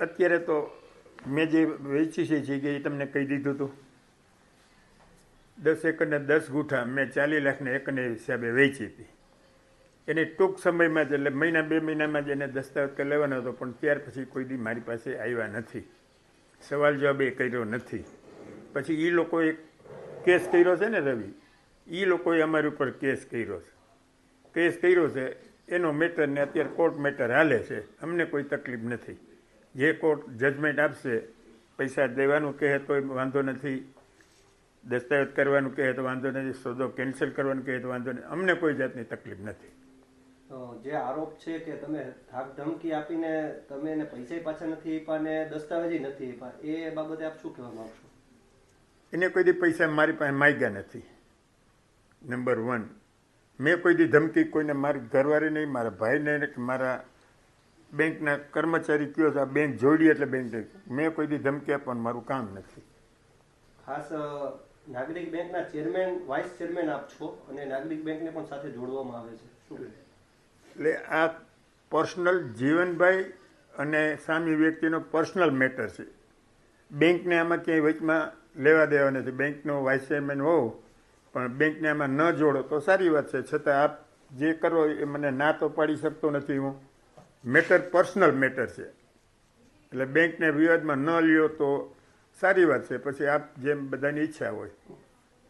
અત્યારે તો મેં જે વેચી છે જગ્યાએ તમને કહી દીધું હતું, દસ એકરને દસ ગુઠા મેં ચાલીસ લાખને એકરને હિસાબે વેચી હતી. એને ટૂંક સમયમાં જ, એટલે મહિના, બે મહિનામાં જ એને દસ્તાવેજ તો લેવાનો હતો, પણ ત્યાર પછી કોઈ દી મારી પાસે આવ્યા નથી. સવાલ જવાબ એ કર્યો નથી. પછી એ લોકોએ કેસ કર્યો છે ને રવિ એ લોકોએ અમારી ઉપર કેસ કર્યો છે. કેસ કર્યો છે, એનો મેટર ને અત્યારે કોર્ટ મેટર હાલે છે, અમને કોઈ તકલીફ નથી. જે કોર્ટ જજમેન્ટ આપશે પૈસા દેવાનું કહે તો વાંધો નથી. દસ્તાવેજ કરવાનું કહે તો વાંધો નથી. સોદો કેન્સલ કરવાનું કહે તો વાંધો નથી. અમને કોઈ જાતની તકલીફ નથી. જે આરોપ છે કે તમે ધાક ધમકી આપીને તમે એને પૈસા પાછા નથી આપ્યા ને દસ્તાવેજ નથી આપ્યા એ બાબતે આપ શું કહેવા માંગશો? એને કોઈ દી પૈસા મારી પાસે માગ્યા નથી. નંબર વન મેં કોઈ દી ધમકી કોઈને મારી ઘરવાળી નહીં મારા ભાઈને કે મારા બેંકના કર્મચારી કયો છે? આ બેંક જોડી એટલે બેંક મેં કોઈ દી ધમકી આપવાનું મારું કામ નથી. ખાસ નાગરિક બેંકના ચેરમેન વાઇસ ચેરમેન આપ છો અને નાગરિક બેંકને પણ સાથે જોડવામાં આવે છે. શું એટલે આ પર્સનલ જીવનભાઈ અને સામી વ્યક્તિનો પર્સનલ મેટર છે. બેંકને આમાં ક્યાંય વચમાં લેવા દેવા નથી બેંકનો વાઇસ ચેરમેન હોવ પણ બેંકને આમાં ન જોડો તો સારી વાત છે. છતાં આપ જે કરો એ મને ના તો પાડી શકતો નથી હું. મેટર, પર્સનલ મેટર છે. એટલે બેંકને વિવાદમાં ન લ્યો તો સારી વાત છે. પછી આપ જેમ બધાની ઈચ્છા હોય.